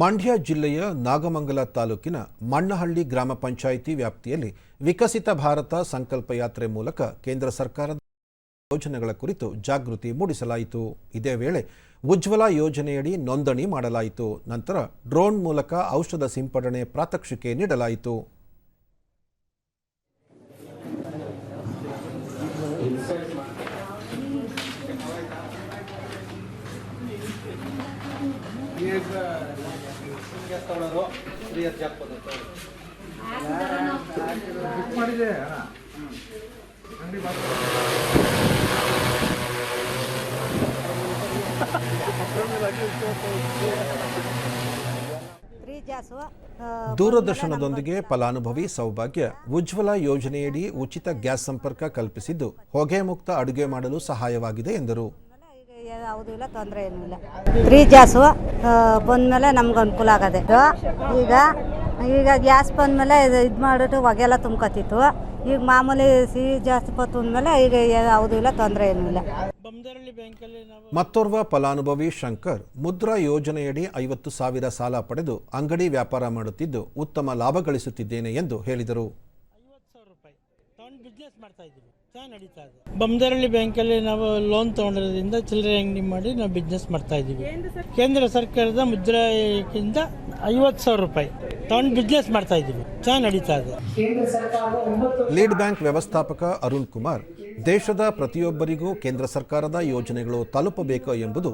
ಮಂಡ್ಯ ಜಿಲ್ಲೆಯ ನಾಗಮಂಗಲ ತಾಲೂಕಿನ ಮಣ್ಣಹಳ್ಳಿ ಗ್ರಾಮ ಪಂಚಾಯಿತಿ ವ್ಯಾಪ್ತಿಯಲ್ಲಿ ವಿಕಸಿತ ಭಾರತ ಸಂಕಲ್ಪ ಯಾತ್ರೆ ಮೂಲಕ ಕೇಂದ್ರ ಸರ್ಕಾರದ ಯೋಜನೆಗಳ ಕುರಿತು ಜಾಗೃತಿ ಮೂಡಿಸಲಾಯಿತು. ಇದೇ ವೇಳೆ ಉಜ್ವಲ ಯೋಜನೆಯಡಿ ನೋಂದಣಿ ಮಾಡಲಾಯಿತು. ನಂತರ ಡ್ರೋನ್ ಮೂಲಕ ಔಷಧ ಸಿಂಪಡಣೆ ಪ್ರಾತ್ಯಕ್ಷಿಕೆ ನೀಡಲಾಯಿತು. ದೂರದರ್ಶನದೊಂದಿಗೆ ಫಲಾನುಭವಿ ಸೌಭಾಗ್ಯ. ಉಜ್ವಲ ಯೋಜನೆಯಡಿ ಉಚಿತ ಗ್ಯಾಸ್ ಸಂಪರ್ಕ ಕಲ್ಪಿಸಿದ್ದು ಹೊಗೆ ಮುಕ್ತ ಅಡುಗೆ ಮಾಡಲು ಸಹಾಯವಾಗಿದೆ ಎಂದರು. ಯಾವುದೂ ಇಲ್ಲ ತೊಂದರೆ ಏನೂ ಇಲ್ಲ. ಫ್ರೀ ಗ್ಯಾಸು ಬಂದಮೇಲೆ ನಮ್ಗೆ ಅನುಕೂಲ ಆಗದೆ. ಈಗ ಈಗ ಗ್ಯಾಸ್ ಬಂದಮೇಲೆ ಇದು ಇದು ಮಾಡಿಬಿಟ್ಟು ಹೊಗೆಲ್ಲ ತುಂಬ್ಕೊತಿತ್ತು ಈಗ ಮಾಮೂಲಿ ಸಿಹಿ ಜಾಸ್ತಿ ಪತ್ತು ಅಂದಮೇಲೆ ಈಗ ಯಾವುದೂ ಇಲ್ಲ ತೊಂದರೆ ಏನೂ ಇಲ್ಲ. ಬೊಮ್ಮದರಳ್ಳಿ ಬ್ಯಾಂಕಲ್ಲಿ ನಾವು ಮತ್ತೋರ್ವ ಫಲಾನುಭವಿ ಶಂಕರ್ ಮುದ್ರಾ ಯೋಜನೆಯಡಿ ಐವತ್ತು ಸಾವಿರ ಸಾಲ ಪಡೆದು ಅಂಗಡಿ ವ್ಯಾಪಾರ ಮಾಡುತ್ತಿದ್ದು ಉತ್ತಮ ಲಾಭ ಗಳಿಸುತ್ತಿದ್ದೇನೆ ಎಂದು ಹೇಳಿದರು. ತಗೊಂಡು ಬಿಸ್ನೆಸ್ ಮಾಡ್ತಾ ಇದ್ದೀವಿ. ಚೆನ್ನಾಗಿ ನಡೀತಾ ಇದೆ. ಬ್ಯಾಂಕಲ್ಲಿ ನಾವು ಲೋನ್ ತೊಗೊಂಡಿರೋದ್ರಿಂದ ಚಿಲ್ಲರೆ ಅಂಗಡಿ ಮಾಡಿ ನಾವು ಬಿಸ್ನೆಸ್ ಮಾಡ್ತಾ ಇದ್ದೀವಿ. ಕೇಂದ್ರ ಸರ್ಕಾರದ ಮುದ್ರೆಯಿಂದ ಐವತ್ತು ಸಾವಿರ ರೂಪಾಯಿ ತಗೊಂಡು ಬಿಸ್ನೆಸ್ ಮಾಡ್ತಾ ಇದ್ದೀವಿ. ಚೆನ್ನಾಗಿ ನಡೀತಾ ಇದೆ. ಲೀಡ್ ಬ್ಯಾಂಕ್ ವ್ಯವಸ್ಥಾಪಕ ಅರುಣ್ ಕುಮಾರ್ ದೇಶದ ಪ್ರತಿಯೊಬ್ಬರಿಗೂ ಕೇಂದ್ರ ಸರ್ಕಾರದ ಯೋಜನೆಗಳು ತಲುಪಬೇಕು ಎಂಬುದು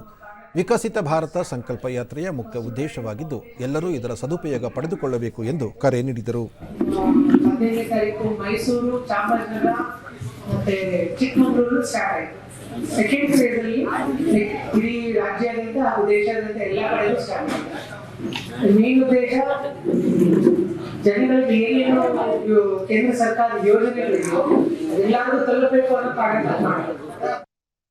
ವಿಕಸಿತ ಭಾರತ ಸಂಕಲ್ಪ ಯಾತ್ರೆಯ ಮುಖ್ಯ ಉದ್ದೇಶವಾಗಿದ್ದು, ಎಲ್ಲರೂ ಇದರ ಸದುಪಯೋಗ ಪಡೆದುಕೊಳ್ಳಬೇಕು ಎಂದು ಕರೆ ನೀಡಿದರು. ಚಿಕ್ಕಮಗಳೂರು ಸ್ಟಾರ್ಟ್ ಸೆಕೆಂಡ್ ಫೇಸ್ ಅಲ್ಲಿ ಇಡೀ ರಾಜ್ಯಾದ್ಯಂತ ಹಾಗೂ ದೇಶಾದ್ಯಂತ ಎಲ್ಲ ಸ್ಟಾರ್ಟ್ ಮೇನ್ ಉದ್ದೇಶ, ಜನಗಳಿಗೆ ಏನೇನು ಕೇಂದ್ರ ಸರ್ಕಾರದ ಯೋಜನೆಗಳಿದೆಯೋ ಎಲ್ಲಾದ್ರೂ ತಲುಪಬೇಕು ಅನ್ನೋ ಕಾರಣ ಮಾಡೋದು